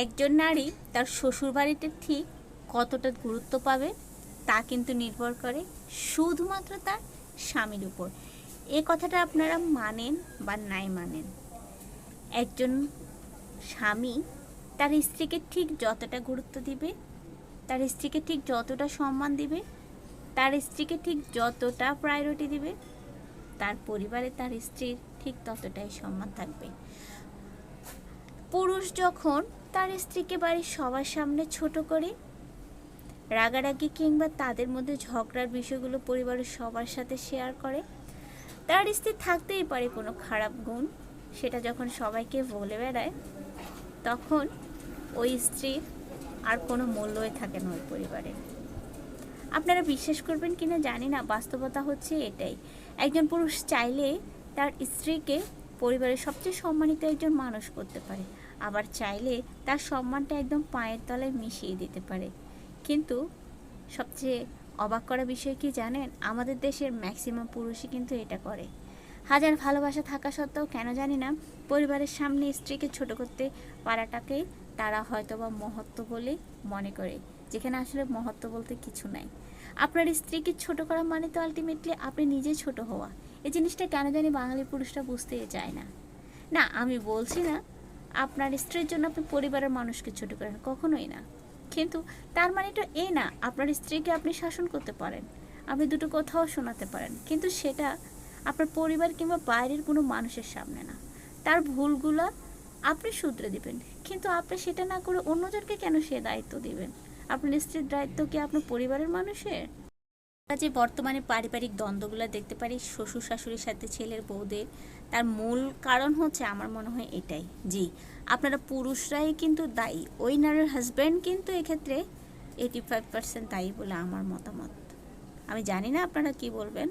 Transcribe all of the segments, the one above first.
একজন নারী তার শ্বশুরবাড়িতে ঠিক কতটা গুরুত্ব পাবে তা কিন্তু নির্ভর করে শুধুমাত্র তার স্বামীর উপর। এ কথাটা আপনারা মানেন বা নাই মানেন। একজন স্বামী তার স্ত্রীকে ঠিক যতটা গুরুত্ব দিবে, তার স্ত্রীকে ঠিক যতটা সম্মান দিবে, তার স্ত্রীকে ঠিক যতটা প্রায়োরিটি দিবে, তার পরিবারে তার স্ত্রীর ঠিক ততটাই সম্মান থাকবে। পুরুষ যখন তার স্ত্রীকে বাড়ির সবার সামনে ছোট করে রাগারাগি কিংবা তাদের মধ্যে ঝগড়ার বিষয়গুলো পরিবারের সবার সাথে শেয়ার করে, তার স্ত্রী থাকতেই পারে কোনো খারাপ গুণ, সেটা যখন সবাইকে বলে বেড়ায়, তখন ওই স্ত্রীর আর কোনো মূল্যই থাকে না ওই পরিবারে। আপনারা বিশ্বাস করবেন কিনা জানি না, বাস্তবতা হচ্ছে এটাই। একজন পুরুষ চাইলে তার স্ত্রীকে পরিবারের সবচেয়ে সম্মানিত একজন মানুষ করতে পারে। আবার চাইলে তার সম্মানটা একদম পায়ের তলায় মিশিয়ে দিতে পারে। কিন্তু সবচেয়ে অবাক করা বিষয় কি জানেন? আমাদের দেশের ম্যাক্সিমাম পুরুষই কিন্তু এটা করে। হাজার ভালোবাসা থাকা সত্ত্বেও কেন জানি না, পরিবারের সামনে স্ত্রীকে ছোট করতে পারাটাকে তারা হয়তোবা মহত্ব বলে মনে করে, যেখানে আসলে মহত্ব বলতে কিছু নাই। আপনার স্ত্রীকে ছোট করা মানে তো আলটিমেটলি আপনি নিজে ছোট হওয়া। এই জিনিসটা কেন জানি বাঙালি পুরুষরা বুঝতে চায় না। না, আমি বলছি না, আপনার স্ত্রীর জন্য আপনি পরিবারের মানুষকে ছোট করেন, কখনোই না। কিন্তু তার মানে তো এই না, আপনার স্ত্রীকে আপনি শাসন করতে পারেন, আপনি দুটো কথাও শোনাতে পারেন, কিন্তু সেটা আপনার পরিবার কিংবা বাইরের কোনো মানুষের সামনে না। তার ভুলগুলো আপনি শুধরে দিবেন, কিন্তু আপনি সেটা না করে অন্যজনকে কেন সে দায়িত্ব দিবেন? আপনার স্ত্রীর দায়িত্ব কি আপনার পরিবারের মানুষের? আমরা যে বর্তমানে পারিবারিক দ্বন্দ্বগুলো দেখতে পারি, শ্বশুর শাশুড়ির সাথে ছেলের বউদের, তার মূল কারণ হচ্ছে আমার মনে হয় এটাই। জি, আপনারা পুরুষরাই কিন্তু দায়ী, ওই নারীর হাজব্যান্ড কিন্তু এক্ষেত্রে এইটি ফাইভ পার্সেন্ট দায়ী বলে আমার মতামত। আমি জানি না আপনারা কি বলবেন।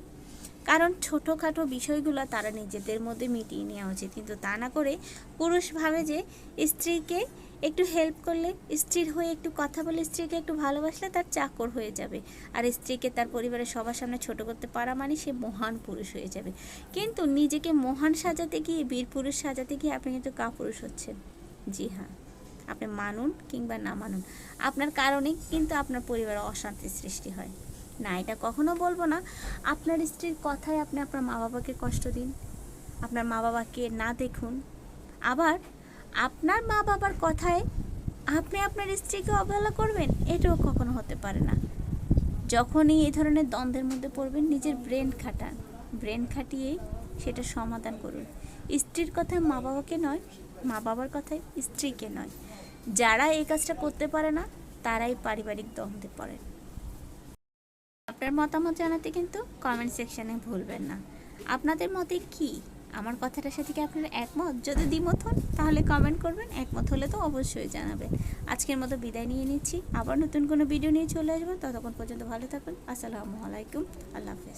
কারণ ছোটোখাটো বিষয়গুলো তারা নিজেদের মধ্যে মিটিয়ে নেওয়া উচিত, কিন্তু তা না করে পুরুষ ভাবে যে স্ত্রীকে একটু হেল্প করলে স্ত্রীর হয়ে একটু কথা বলে স্ত্রীকে একটু ভালোবাসলে তার চাকর হয়ে যাবে। আর স্ত্রীকে তার পরিবারের সবার সামনে ছোট করতে পারা মানে সে মহান পুরুষ হয়ে যাবে। কিন্তু নিজেকে মহান সাজাতে গিয়ে, বীর পুরুষ সাজাতে গিয়ে আপনি কিন্তু কাপুরুষ হচ্ছেন। জি হ্যাঁ আপনি মানুন কিংবা না মানুন, আপনার কারণে কিন্তু আপনার পরিবারে অশান্তির সৃষ্টি হয়। না, এটা কখনো বলব না, আপনার স্ত্রীর কথায় আপনি আপনার মা বাবাকে কষ্ট দিন, আপনার মা বাবাকে না দেখুন। আবার আপনার মা বাবার কথায় আপনি আপনার স্ত্রীকে অবহেলা করবেন? এটাও কখনো হতে পারে না। যখনই এই ধরনের দ্বন্দ্বের মধ্যে পড়বেন, নিজের ব্রেন খাটান। ব্রেন খাটিয়ে সেটা সমাধান করুন। স্ত্রীর কথায় মা বাবাকে নয় মা বাবার কথায় স্ত্রীকে নয়। যারা এই কাজটা করতে পারে না, তারাই পারিবারিক দ্বন্দ্বে পড়েন। আপনার মতামত জানাতে কিন্তু কমেন্ট সেকশনে ভুলবেন না। আপনাদের মতে কি? আমার কথাটার সাথে কি আপনারা একমত? যদি দ্বিমত হন, তাহলে কমেন্ট করবেন। একমত হলে তো অবশ্যই জানাবেন। আজকের মতো বিদায় নিয়ে নিচ্ছি। আবার নতুন কোনো ভিডিও নিয়ে চলে আসব। ততক্ষণ পর্যন্ত ভালো থাকুন। আসসালামু আলাইকুম। আল্লাহ হাফেজ।